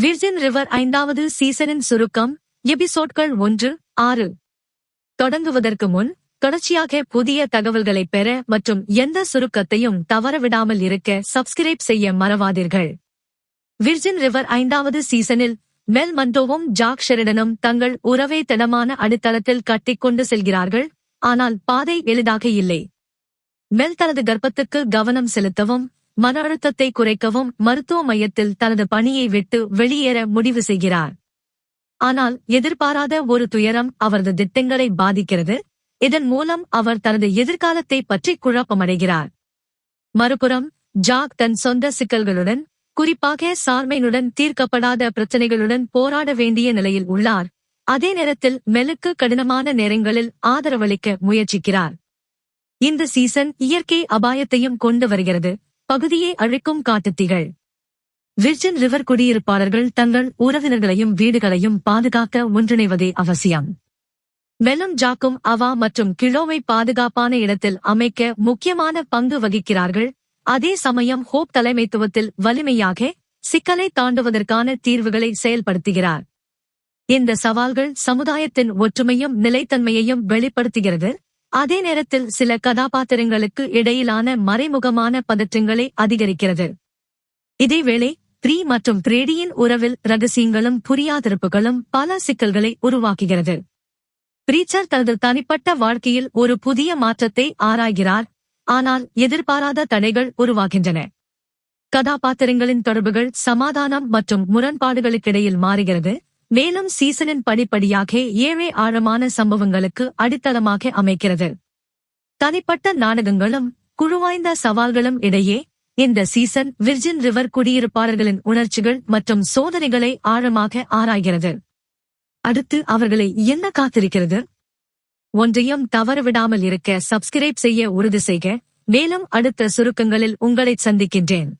Virgin river ஐந்தாவது சீசனின் சுருக்கம் எபிசோட்கள் ஒன்று ஆறு. தொடங்குவதற்கு முன் தொடர்ச்சியாக புதிய தகவல்களை பெற மற்றும் எந்த சுருக்கத்தையும் தவறவிடாமல் இருக்க சப்ஸ்கிரைப் செய்ய மறவாதீர்கள். விர்ஜின் ரிவர் ஐந்தாவது சீசனில் மெல் மண்டோவும் ஜாக் ஷெரிடனும் தங்கள் உறவை திடமான அடித்தளத்தில் கட்டிக்கொண்டு செல்கிறார்கள் ஆனால் பாதை எளிதாக இல்லை. மெல் தனது கர்ப்பத்துக்கு கவனம் செலுத்தவும் மன அழுத்தத்தை குறைக்கவும் மருத்துவ மையத்தில் தனது பணியை விட்டு வெளியேற முடிவு செய்கிறார். ஆனால் எதிர்பாராத ஒரு துயரம் அவரது திட்டங்களை பாதிக்கிறது. இதன் மூலம் அவர் தனது எதிர்காலத்தை பற்றி குழப்பமடைகிறார். மறுபுறம் ஜாக் தன் சொந்த சிக்கல்களுடன் குறிப்பாக சார்மையுடன் தீர்க்கப்படாத பிரச்சனைகளுடன் போராட வேண்டிய நிலையில் உள்ளார். அதே நேரத்தில் மெலுக்கு கடினமான நேரங்களில் ஆதரவளிக்க முயற்சிக்கிறார். இந்த சீசன் இயற்கை அபாயத்தையும் கொண்டு வருகிறது. பகுதியை அழிக்கும் காட்டுத்தீகள். விர்ஜின் ரிவர் குடியிருப்பாளர்கள் தங்கள் உறவினர்களையும் வீடுகளையும் பாதுகாக்க ஒன்றிணைவதே அவசியம். மெலும் ஜாக்கும் அவா மற்றும் கிழோவை பாதுகாப்பான இடத்தில் அமைக்க முக்கியமான பங்கு வகிக்கிறார்கள். அதே சமயம் ஹோப் தலைமைத்துவத்தில் வலிமையாக சிக்கலை தாண்டுவதற்கான தீர்வுகளை செயல்படுத்துகிறார். இந்த சவால்கள் சமுதாயத்தின் ஒற்றுமையும் நிலைத்தன்மையையும் வெளிப்படுத்துகிறது. அதே நேரத்தில் சில கதாபாத்திரங்களுக்கு இடையிலான மறைமுகமான பதற்றங்களை அதிகரிக்கிறது. இதேவேளை த்ரீ மற்றும் த்ரேடியின் உறவில் ரகசியங்களும் புரியாதிருப்புகளும் பல சிக்கல்களை உருவாக்குகிறது. பிரீச்சர் தனது தனிப்பட்ட வாழ்க்கையில் ஒரு புதிய மாற்றத்தை ஆராய்கிறார் ஆனால் எதிர்பாராத தடைகள் உருவாகின்றன. கதாபாத்திரங்களின் தொடர்புகள் சமாதானம் மற்றும் முரண்பாடுகளுக்கிடையில் மாறுகிறது மேலும் சீசனின் படிப்படியாக ஏழை ஆழமான சம்பவங்களுக்கு அடித்தளமாக அமைக்கிறது தனிப்பட்ட நாடகங்களும் குழுவாய்ந்த சவால்களும் இடையே இந்த சீசன் விர்ஜின் ரிவர் குடியிருப்பாளர்களின் உணர்ச்சிகள் மற்றும் சோதனைகளை ஆழமாக ஆராய்கிறது. அடுத்து அவர்களை என்ன காத்திருக்கிறது? ஒன்றையும் தவறவிடாமல் இருக்க சப்ஸ்கிரைப் செய்ய உறுதி செய்க. மேலும் அடுத்த சுருக்கங்களில் உங்களைச் சந்திக்கின்றேன்.